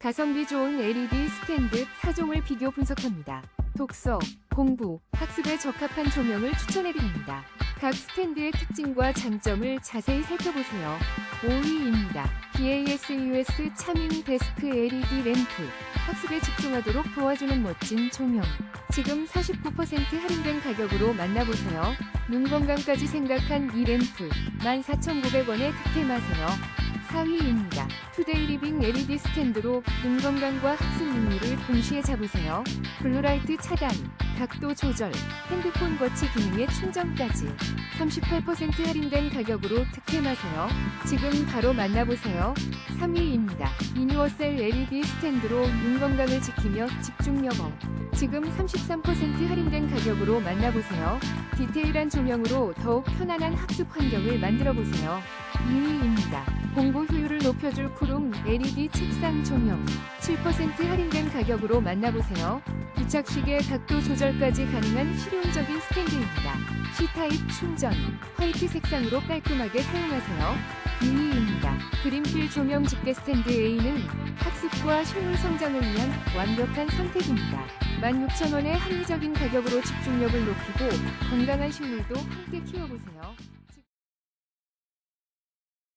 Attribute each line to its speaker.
Speaker 1: 가성비 좋은 LED 스탠드 4종을 비교 분석합니다. 독서, 공부, 학습에 적합한 조명을 추천해드립니다. 각 스탠드의 특징과 장점을 자세히 살펴보세요. 5위입니다. BASUS 차밍 데스크 LED 램프. 학습에 집중하도록 도와주는 멋진 조명. 지금 49% 할인된 가격으로 만나보세요. 눈 건강까지 생각한 이 램프 14,900원에 득템하세요. 4위입니다. 투데이 리빙 LED 스탠드로 눈 건강과 학습 능률을 동시에 잡으세요. 블루라이트 차단, 각도 조절, 핸드폰 거치 기능의 충전까지 38% 할인된 가격으로 득템하세요. 지금 바로 만나보세요. 3위입니다. 유니버셀 LED 스탠드로 눈 건강을 지키며 집중력 업. 지금 33% 할인된 가격으로 만나보세요. 디테일한 조명으로 더욱 편안한 학습 환경을 만들어 보세요. 2위입니다. 공부 효율을 높여줄 쿠룸 LED 책상 조명 7% 할인된 가격으로 만나보세요. 부착식의 각도 조절까지 가능한 실용적인 스탠드입니다. C타입 충전, 화이트 색상으로 깔끔하게 사용하세요. 2위입니다. 그린필 조명 집게 스탠드 A는 학습과 실물 성장을 위한 완벽한 선택입니다. 16,000원의 합리적인 가격으로 집중력을 높이고 건강한 식물도 함께 키워보세요.